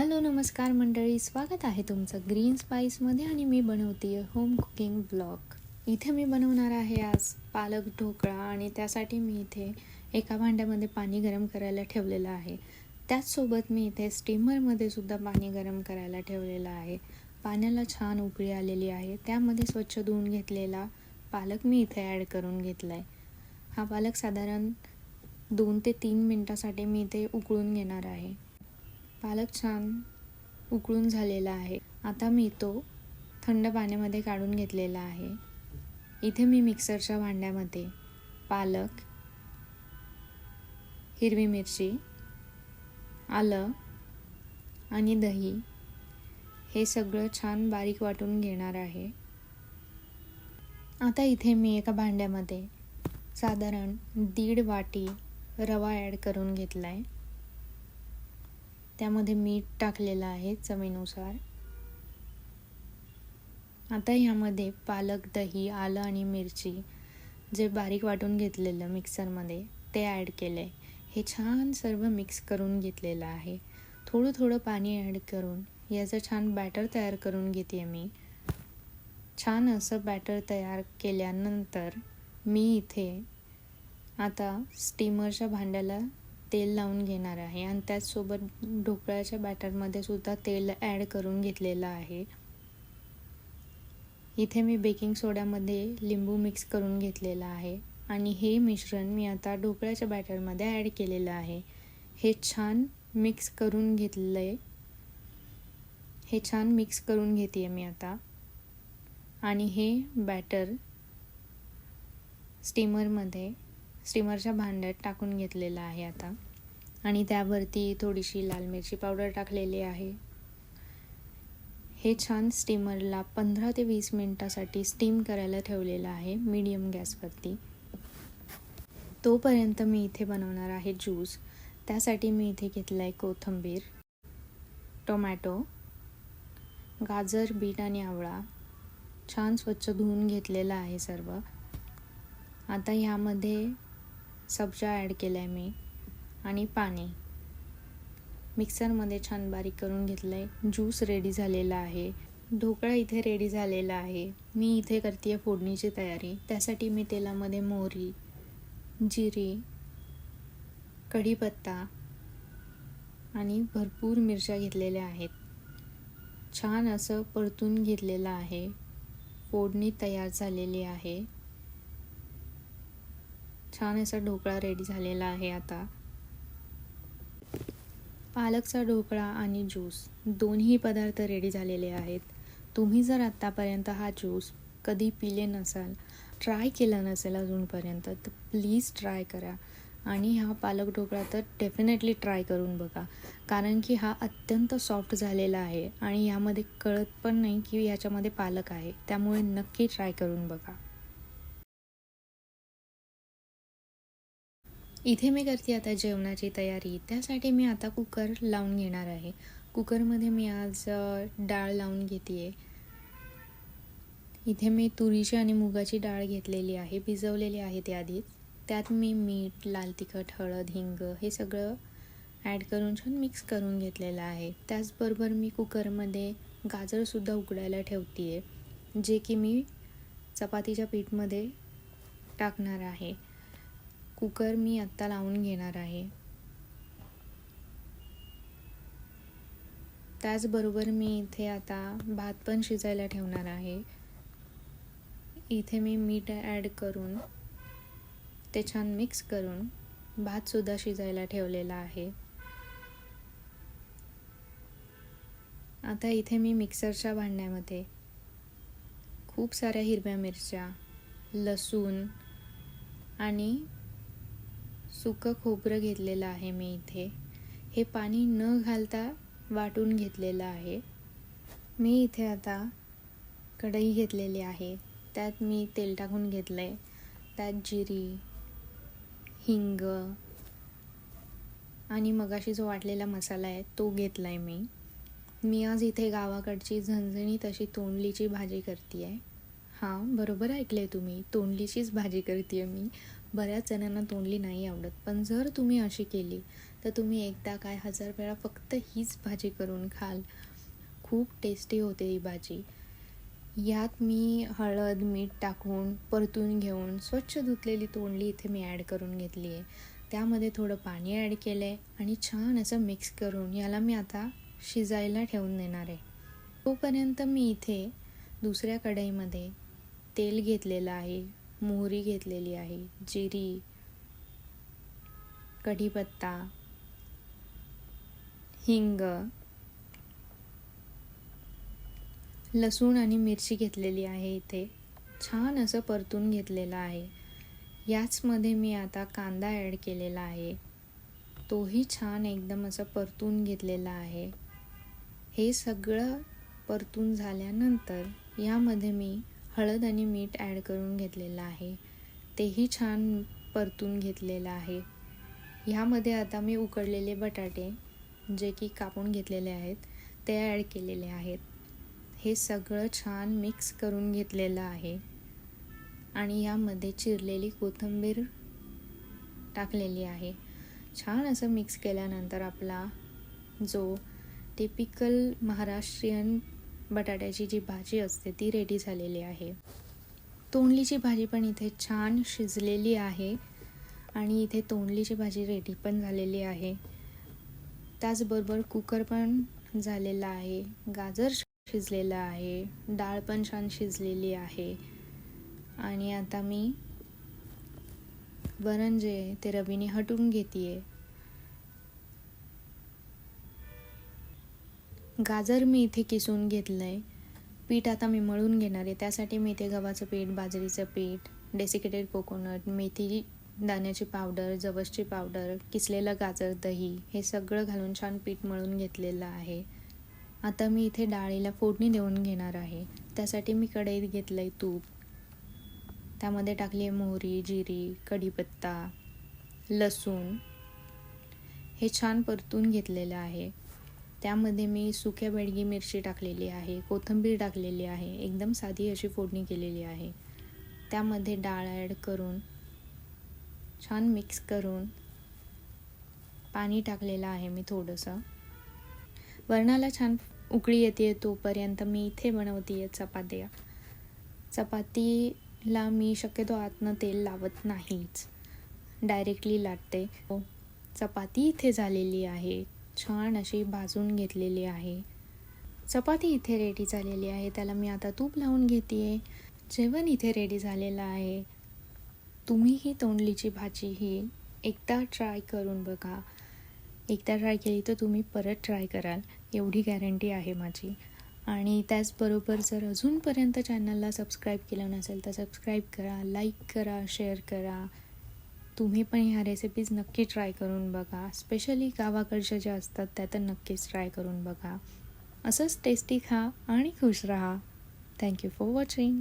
Hello नमस्कार मंडळी. स्वागत आहे तुमचं ग्रीन स्पाईसमध्ये आणि मी बनवते आहे होम कुकिंग ब्लॉग. इथे मी बनवणार आहे आज पालक ढोकळा आणि त्यासाठी मी इथे एका भांड्यामध्ये पाणी गरम करायला ठेवलेलं आहे. त्याचसोबत मी इथे स्टीमरमध्ये सुद्धा पाणी गरम करायला ठेवलेलं आहे. पाण्याला छान उकळी आलेली आहे. त्यामध्ये स्वच्छ धुवून घेतलेला पालक मी इथे ॲड करून घेतला आहे हा पालक साधारण दोन ते तीन मिनटासाठी मी इथे उकळून घेणार आहे. पालक छान उकळून झालेला आहे. आता मी तो थंड पाण्यामध्ये काढून घेतलेला आहे. इथे मी मिक्सरच्या भांड्यामध्ये पालक हिरवी मिरची आलं आणि दही हे सगळं छान बारीक वाटून घेणार आहे. आता इथे मी एका भांड्यामध्ये साधारण दीड वाटी रवा ॲड करून घेतला आहे त्यामध्ये मीठ टाकलेलं आहे चवीनुसार. आता ह्यामध्ये पालक दही आलं आणि मिरची जे बारीक वाटून घेतलेलं मिक्सरमध्ये ते ॲड केलं आहे हे छान सर्व मिक्स करून घेतलेलं आहे. थोडं थोडं पाणी ॲड करून याचं छान बॅटर तयार करून घेते मी. छान असं बॅटर तयार केल्यानंतर मी इथे आता स्टीमरच्या भांड्याला तेल लावून घेणार आहे आणि त्याचसोबत ढोकळ्याच्या बॅटरमध्ये सुद्धा तेल ॲड करून घेतलेलं आहे. इथे मी बेकिंग सोड्यामध्ये लिंबू मिक्स करून घेतलेलं आहे आणि हे मिश्रण मी आता ढोकळ्याच्या बॅटरमध्ये ॲड केलेलं आहे. हे छान मिक्स करून घेतलं आहे हे छान मिक्स करून घेते मी आता. आणि हे बॅटर स्टीमरमध्ये स्टीमरच्या भांड्यात टाकून घेतलेलं आहे आता. आणि त्यावरती थोडीशी लाल मिरची पावडर टाकलेली आहे. हे छान स्टीमरला पंधरा ते वीस मिनटासाठी स्टीम करायला ठेवलेलं आहे मीडियम गॅसवरती. तोपर्यंत मी इथे बनवणार आहे ज्यूस. त्यासाठी मी इथे घेतला आहे कोथिंबीर टोमॅटो गाजर बीट आणि आवळा. छान स्वच्छ धुवून घेतलेलं आहे सर्व. आता ह्यामध्ये सब्जा ॲड केला आहे मी आणि पाणी. मिक्सरमध्ये छान बारीक करून घेतलं आहे ज्यूस रेडी झालेला आहे. ढोकळा इथे रेडी झालेला आहे. मी इथे करते फोडणीची तयारी. त्यासाठी मी तेलामध्ये मोहरी जिरी कढीपत्ता आणि भरपूर मिरच्या घेतलेल्या आहेत. छान असं परतून घेतलेलं आहे. फोडणी तयार झालेली आहे. छान असा ढोकळा रेडी झालेला आहे आता. पालकचा ढोकळा आणि ज्यूस दोन्ही पदार्थ रेडी झालेले आहेत. तुम्ही जर आत्तापर्यंत हा ज्यूस कधी पिले नसाल ट्राय केला नसेल अजूनपर्यंत तर प्लीज ट्राय करा. आणि हा पालक ढोकळा तर डेफिनेटली ट्राय करून बघा. कारण की हा अत्यंत सॉफ्ट झालेला आहे आणि यामध्ये कळत पण नाही की याच्यामध्ये पालक आहे. त्यामुळे नक्की ट्राय करून बघा. इथे मी करते आता जेवणाची तयारी. त्यासाठी मी आता कुकर लावून घेणार आहे. कुकरमध्ये मी आज डाळ लावून घेते आहे इथे मी तुरीची आणि मुगाची डाळ घेतलेली आहे भिजवलेली आहे ते आधीच. त्यात मी मीठ लाल तिखट हळद हिंग हे सगळं ॲड करून छान मिक्स करून घेतलेलं आहे. त्याचबरोबर मी कुकरमध्ये गाजरसुद्धा उकडायला ठेवते आहे जे की मी चपातीच्या पीठमध्ये टाकणार आहे. कुकर मी आत्ता लावून घेणार आहे. त्याचबरोबर मी इथे आता भात पण शिजायला ठेवणार आहे. इथे मी मीठ ॲड करून ते छान मिक्स करून भातसुद्धा शिजायला ठेवलेला आहे. आता इथे मी मिक्सरच्या भांड्यामध्ये खूप साऱ्या हिरव्या मिरच्या लसूण आणि सुकं खोबरं घेतलेलं आहे मी इथे. हे पाणी न घालता वाटून घेतलेलं आहे. मी इथे आता कढई घेतलेली आहे. त्यात मी तेल टाकून घेतलं आहे त्यात जिरी हिंग आणि मगाशी जो वाटलेला मसाला आहे तो घेतला आहे मी. मी आज इथे गावाकडची झणझणीत अशी तोंडलीची भाजी करते आहे हां बरोबर ऐकलं आहे तुम्ही. तोंडलीचीच भाजी करते आहे मी. बऱ्याच जणांना तोंडली नाही आवडत. पण जर तुम्ही अशी केली तर तुम्ही एकदा काय हजार वेळा फक्त हीच भाजी करून खाल. खूप टेस्टी होते ही भाजी. यात मी हळद मीठ टाकून परतून घेऊन स्वच्छ धुतलेली तोंडली इथे मी ॲड करून घेतली आहे त्यामध्ये थोडं पाणी ॲड केलं आहे आणि छान असं मिक्स करून याला मी आता शिजायला ठेवून देणार आहे. तोपर्यंत मी इथे दुसऱ्या कढईमध्ये तेल घेतलेलं आहे. मोहरी घेतलेली आहे. जिरी कढीपत्ता हिंग लसूण आणि मिरची घेतलेली आहे इथे. छान असं परतून घेतलेलं आहे. याचमध्ये मी आता कांदा ॲड केलेला आहे. तोही छान एकदम असं परतून घेतलेला आहे. हे सगळं परतून झाल्यानंतर यामध्ये मी हळद आणि मीठ ॲड करून घेतलेलं आहे. तेही छान परतून घेतलेलं आहे. ह्यामध्ये आता मी उकडलेले बटाटे जे की कापून घेतलेले आहेत ते ॲड केलेले आहेत. हे सगळं छान मिक्स करून घेतलेलं आहे. आणि यामध्ये चिरलेली कोथिंबीर टाकलेली आहे. छान असं मिक्स केल्यानंतर आपला जो टिपिकल महाराष्ट्रीयन बटाट्याची जी भाजी असते ती रेडी झालेली आहे. तोंडलीची भाजी पण इथे छान शिजलेली आहे आणि इथे तोंडलीची भाजी रेडी पण झालेली आहे. त्याचबरोबर कुकर पण झालेला आहे गाजर शिजलेलं आहे डाळ पण छान शिजलेली आहे. आणि आता मी वरण जे ते रवीने हटून घेते आहे गाजर मी इथे किसून घेतलं आहे पीठ आता मी मळून घेणार आहे. त्यासाठी मी इथे गव्हाचं पीठ बाजरीचं पीठ डेसिकेटेड कोकोनट मेथी दाण्याची पावडर जवसची पावडर किसलेलं गाजर दही हे सगळं घालून छान पीठ मळून घेतलेलं आहे. आता मी इथे डाळीला फोडणी देऊन घेणार आहे. त्यासाठी मी कढईत घेतलं आहे तूप. त्यामध्ये टाकली आहे मोहरी जिरी कढीपत्ता लसूण. हे छान परतून घेतलेलं आहे. त्यामध्ये मी सुक्या बेडगी मिरची टाकलेली आहे कोथिंबीर टाकलेली आहे एकदम साधी अशी फोडणी केलेली आहे. त्यामध्ये डाळ ॲड करून छान मिक्स करून पाणी टाकलेलं आहे मी थोडंसं. वरणाला छान उकळी येते तोपर्यंत मी इथे बनवते आहे चपात्या. चपातीला मी शक्यतो आतनं तेल लावत नाहीच. डायरेक्टली लाटते. चपाती इथे झालेली आहे. छान अशी भाजून घेतलेली आहे. चपाती इथे रेडी झालेली आहे. त्याला मी आता तूप लावून घेते आहे जेवण इथे रेडी झालेलं आहे. तुम्ही ही तोंडलीची भाजी ही एकदा ट्राय करून बघा. एकदा ट्राय केली तर तुम्ही परत ट्राय कराल. एवढी गॅरंटी आहे माझी. आणि त्याचबरोबर जर अजूनपर्यंत चॅनलला सबस्क्राईब केलं नसेल तर सबस्क्राईब करा लाईक करा शेअर करा. तुम्ही पण ह्या रेसिपीज नक्की ट्राय करून बघा. स्पेशली गावाकडच्या ज्या असतात त्या तर नक्कीच ट्राय करून बघा. असंच टेस्टी खा आणि खुश राहा. Thank you for watching